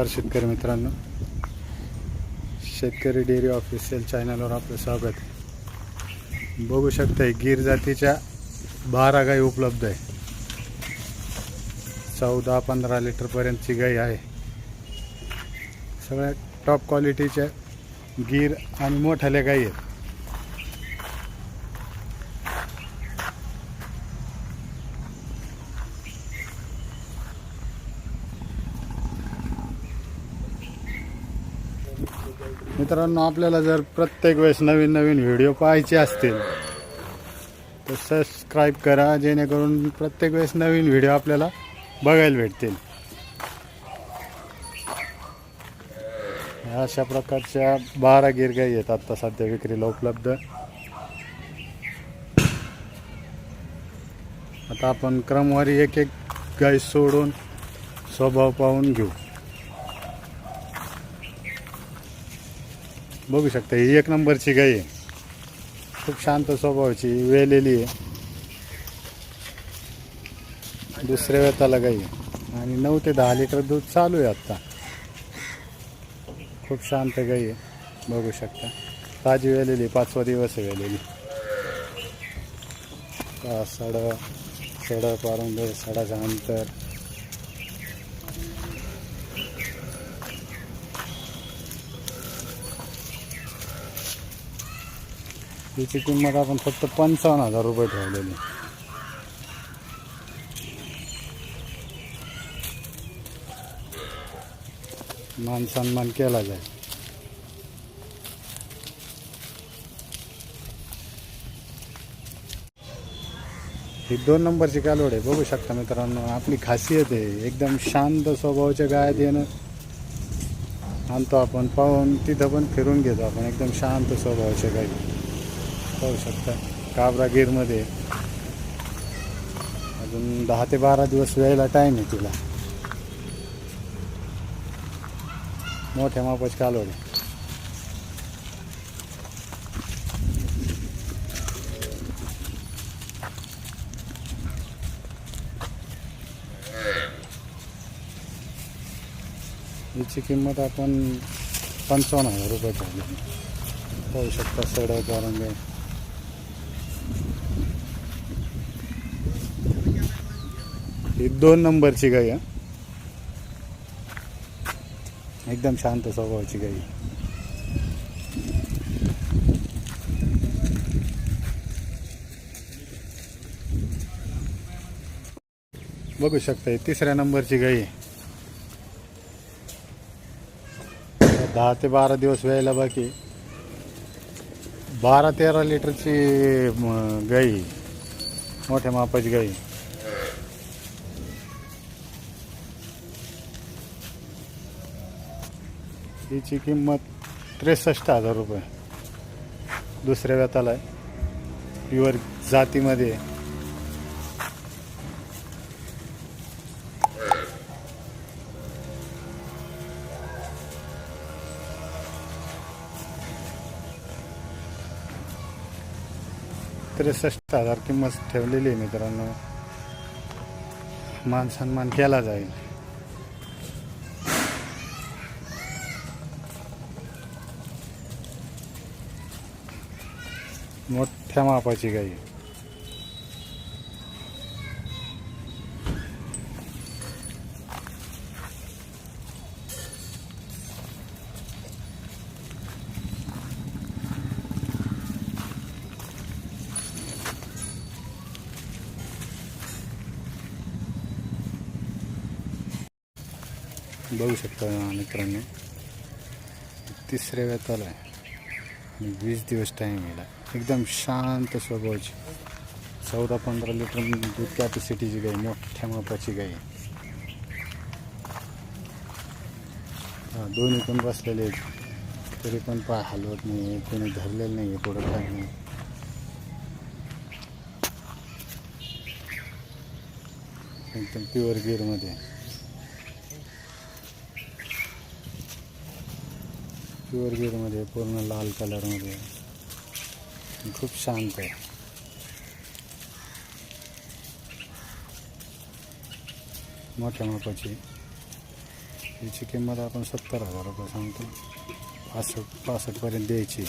नमस्कार शेतकरी मित्रांनो. शेतकरी डेअरी ऑफिशियल चॅनलवर आपलं स्वागत बघू शकता गिर जातीच्या बारा गाई उपलब्ध आहे. चौदा पंधरा लिटरपर्यंतची गाई आहे. सगळ्या टॉप क्वालिटीच्या गिर आणि मोठाल्या गाई आहेत. मित्रांनो आपल्याला जर प्रत्येक वेळेस नवीन नवीन व्हिडिओ पाहायचे असतील तर सबस्क्राईब करा जेणेकरून प्रत्येक वेळेस नवीन व्हिडिओ आपल्याला बघायला भेटतील. अशा प्रकारच्या बारा गिरगाई आहेत आत्ता सध्या विक्रीला उपलब्ध. आता आपण क्रमवारी एक एक गाय सोडून स्वभाव पाहून घेऊ. बघू शकता ही एक नंबरची गाई आहे. खूप शांत स्वभावाची वेलेली आहे. दुसऱ्या वेताला गाई आणि नऊ ते दहा लिटर दूध चालू आहे आत्ता. खूप शांत गाई आहे बघू शकता. ताजी वेलेली पाचवा दिवस आहे वेलेली. का सडा सड पारून सडाचं अंतर. याची किंमत आपण फक्त पंचावन्न हजार रुपये ठेवलेली. मान सन्मान केला जाईल. ही दोन नंबरची कालवड आहे. बघू शकता मित्रांनो आपली खासियत आहे. एकदम शांत स्वभावाच्या गायत येणं. आणतो आपण पाहून तिथं पण फिरून घेतो आपण. एकदम शांत स्वभावाच्या गायी पाहू शकता काबरा गिरमध्ये. अजून दहा ते बारा दिवस वेळेला टाईम आहे तिला. मोठ्या मापाची कालवडे. आहे. हिची किंमत आपण पंचावन्न हजार रुपये पाहू शकता सडक वारंगे ही दोन नंबरची गाई आहे. एकदम शांत स्वभावाची गाई बघू शकता तिसऱ्या नंबरची गाई दहा ते बारा दिवस व्यायला बाकी बारा तेरा लिटरची गाई मोठ्या मापाची गाई हिची किंमत त्रेसष्ट हजार रुपये. दुसऱ्या व्यताला आहे. प्युअर जातीमध्ये. त्रेसष्ट हजार किंमत ठेवलेली आहे मित्रांनो. मान सन्मान केला जाईल. मोठ्या मापाची गाई. बघू शकता मित्रांनो तिसऱ्या वेताला आहे. आणि वीस दिवस टाईम येईल एकदम शांत स्वभावाची चौदा पंधरा लिटर दूध कॅपॅसिटीची गाई मोठ्या मापाची गाई दोन्ही पण बसलेले आहेत तरी पण पाय हलवत नाही कोणी धरलेलं नाही आहे पुढं काय नाही एकदम प्युअर गिअरमध्ये प्युअर गिरमध्ये पूर्ण लाल कलरमध्ये. खूप शांत आहे. मोठ्या मापाची. याची किंमत आपण सत्तर हजार रुपये सांगतो. पासष्ट पासष्टपर्यंत द्यायची.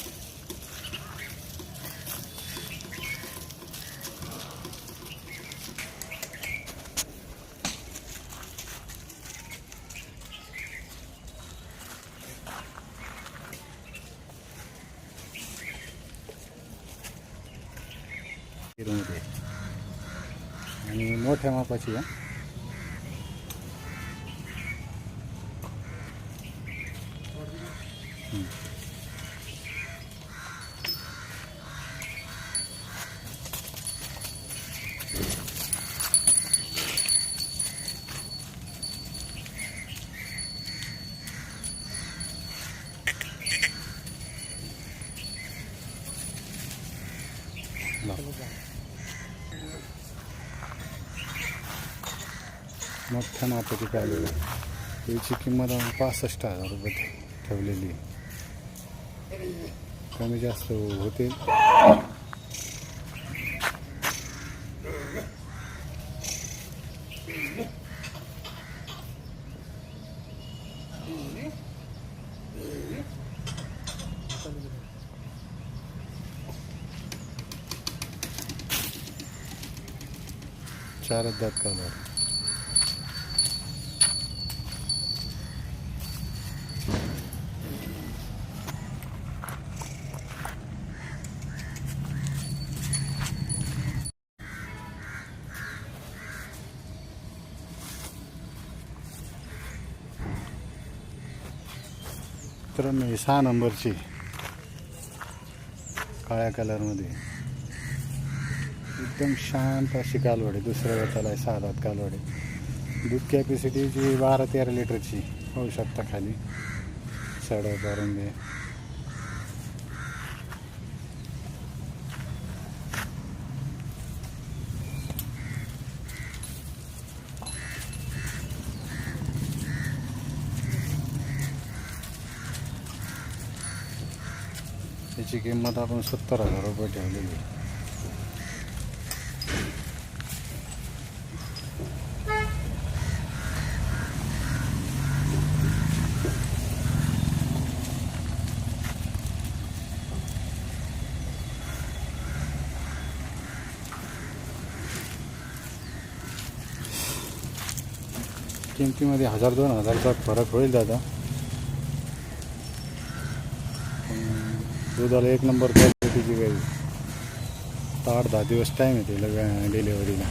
आणि मोठ्या मापाची आहे मोठ्या मापाची काळी आहे. याची किंमत आम्ही पासष्ट हजार रुपये ठेवलेली आहे. कमी जास्त होते. चार दात कालवर मित्रांनो ही सहा नंबरची काळ्या कलरमध्ये. एकदम शांत अशी कालवड आहे दुसऱ्या वेळेला आहे सहा दात कालवड. आहे दूध कॅपॅसिटीची बारा तेरा लिटरची होऊ शकता खाली. सडा भरून त्याची किंमत आपण सत्तर हजार रुपये ठेवलेली आहे. किमतीमध्ये हजार दोन हजारचा फरक होईल दादा. दुधाला एक नंबर क्वालिटीची गाई. आता आठ दहा दिवस टाईम आहे तिला डिलिव्हरीला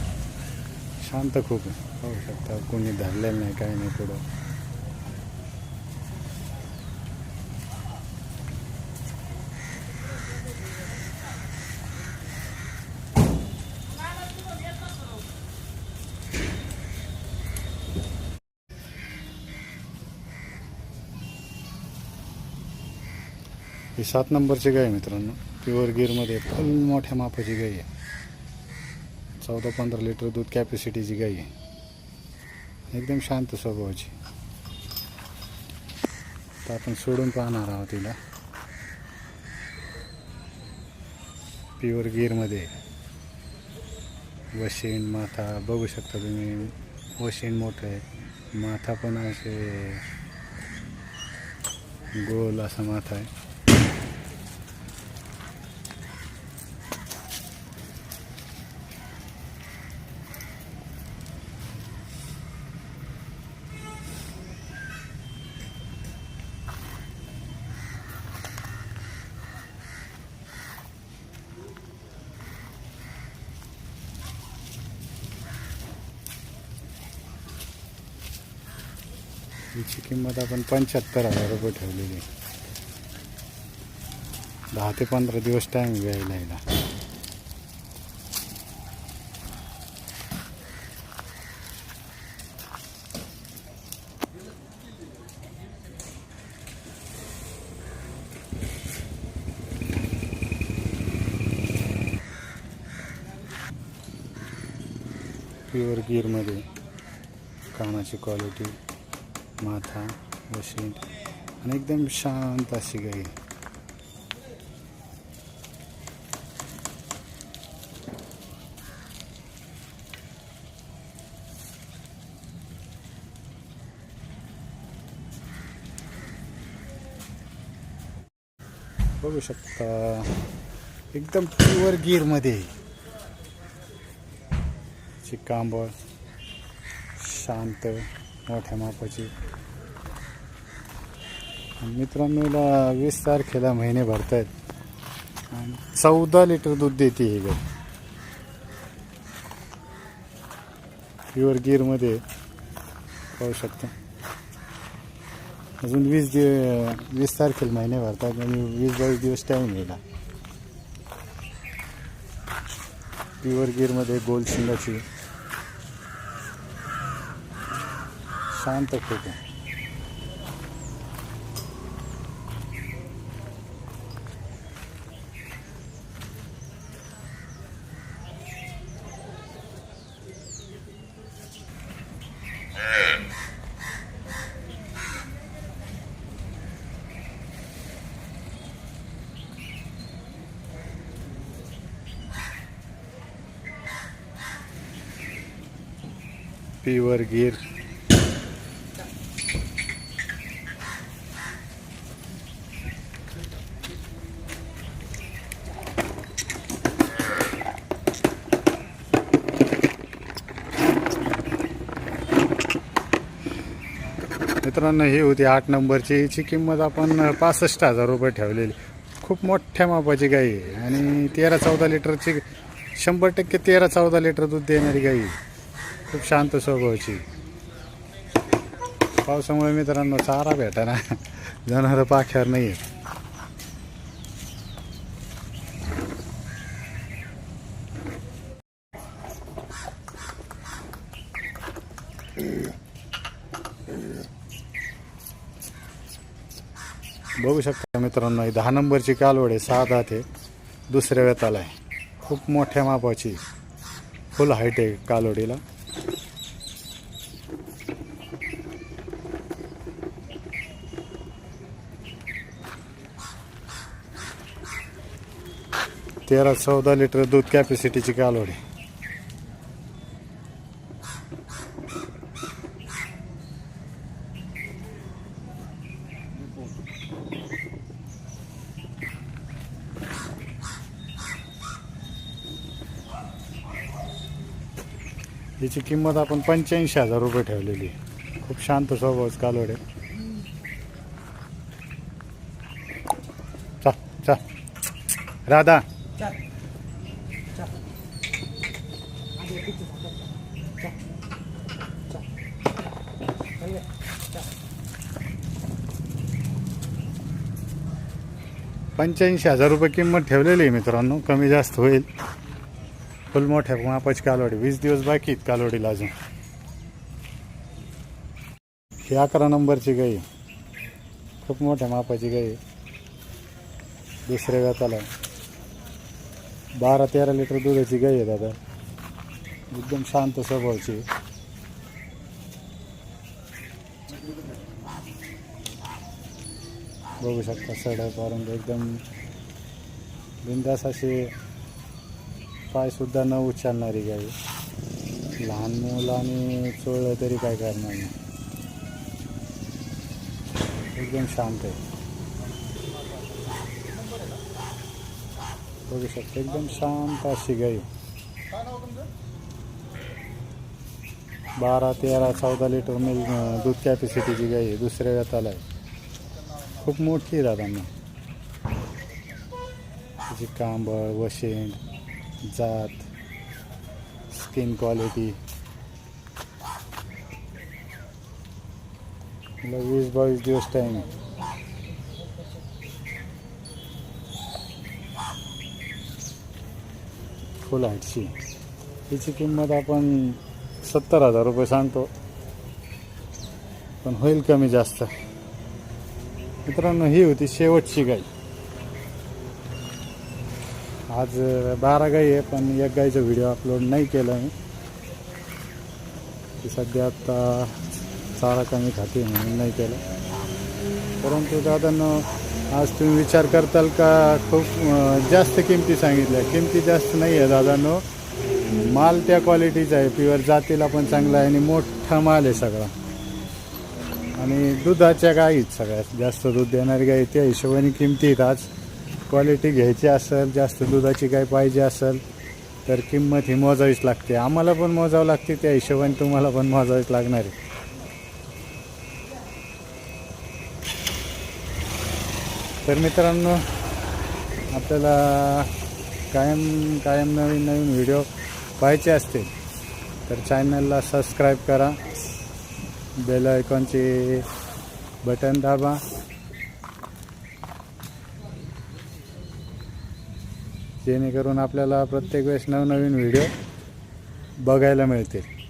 शांत खूप आहे. पाहू शकता कोणी धरलेलं नाही काही नाही पुढं. ही सात नंबरची गाय मित्रांनो. प्युअर गिरमध्ये फुल मोठ्या मापाची गाय आहे. चौदा पंधरा लिटर दूध कॅपॅसिटीची गाय आहे. एकदम शांत स्वभावाची. तर आपण सोडून पाहणार आहोत तिला. प्युअर गिरमध्ये वशीण माथा बघू शकता तुम्ही. वशीण मोठं आहे. माथा पण असे गोल असा माथा आहे. याची किंमत आपण पंच्याहत्तर हजार रुपये ठेवलेली आहे. दहा ते पंधरा दिवस टाईम घ्यायला यायला प्युअर गिअरमध्ये कानाची क्वालिटी माथा बशी आणि एकदम शांत अशी गाई. बघू शकता एकदम प्युअर गिरमध्ये कांबळ शांत मोठ्या मापाची. मित्रांनो वीस तारखेला महिने भरत आहेत आणि चौदा लिटर दूध देते ही गाय प्युअर गिरमध्ये पाहू शकता. अजून वीस दिव वीस तारखेला महिने भरतात आणि वीस बावीस दिवस टाईम येईल प्युअर गिरमध्ये गोल शिंगाची शांत खूप आहे प्युअर गिर. मित्रांनो ही होती आठ नंबरची. हिची किंमत आपण पासष्ट हजार रुपये ठेवलेली. खूप मोठ्या मापाची गाई आहे. आणि तेरा चौदा लिटरची शंभर टक्के तेरा चौदा लिटर दूध देणारी गाई आहे. खूप शांत स्वभावाची पावसामुळे मित्रांनो चारा भेटाना जनावर पाख्यावर नाही आहेत बघू शकता मित्रांनो दहा नंबरची कालवड आहे सहा दात आहे दुसऱ्या वेताला आहे. खूप मोठ्या मापाची फुल हाईट आहे कालवडीला. तेरा चौदा लिटर दूध कॅपॅसिटीची कालवडी. हिची किंमत आपण पंच्याऐंशी हजार रुपये ठेवलेली आहे. खूप शांत स्वभावच कालवडे. आहे चा चा राधा. पंच्याऐंशी हजार रुपये किंमत ठेवलेली आहे मित्रांनो. कमी जास्त होईल. फुल मोठ्या मापाची कालवडी. वीस दिवस बाकी कालवडीला अजून. ही अकरा नंबरची गाई खूप मोठ्या मापाची गाई दुसऱ्या व्याताला बारा तेरा लिटर दुधाची गाई आहे दादा एकदम शांत स्वभावाची. बघू शकता सडक पारून एकदम बिंदास असे पायसुद्धा न उचलणारी गाई लहान मुलांनी चोळलं तरी काय करणार नाही. एकदम शांत आहे. बघू शकता एकदम शांत अशी गाई बारा तेरा चौदा लिटर मिल्क दूध कॅपॅसिटीची गाई आहे दुसऱ्या व्यताला आहे खूप मोठी आहे दादांना त्याची कांबळ वशेंड जात स्किन क्वालिटी मला वीस बावीस दिवस टाईम आहे फुल हाईटची तिची किंमत आपण सत्तर हजार रुपये सांगतो. पण होईल कमी जास्त. मित्रांनो ही होती शेवटची गाई आज बारा गाई आहे पण एक गाईचा व्हिडिओ अपलोड नाही केला मी. ती सध्या आता चारा कमी खाते म्हणून नाही केलं. परंतु दादांना आज तुम्ही विचार करताल का? खूप जास्त किमती सांगितल्या. किमती जास्त नाही आहे दादांनो. माल त्या क्वालिटीचा आहे. प्युअर जातीला पण चांगला आहे आणि मोठा माल आहे सगळा. आणि दुधाच्या गाईत सगळ्यात जास्त दूध देणारी गाई त्या हिशोबाने किमती आहेत आज. क्वालिटी घ्यायची असेल जास्त दुधाची गाय पाहिजे असेल तर किंमत ही मोजावीच लागते. आम्हाला पण मोजावं लागते त्या हिशोबाने तुम्हाला पण मोजावीच लागणार आहे. तर मित्रांनो आपल्याला कायम कायम नवीन नवीन व्हिडिओ पाहायचे असतील तर चॅनलला सबस्क्राईब करा. बेल आयकॉनचे बटन दाबा. जेणेकरून आपल्याला प्रत्येक वेळेस नवनवीन व्हिडिओ बघायला मिळतील.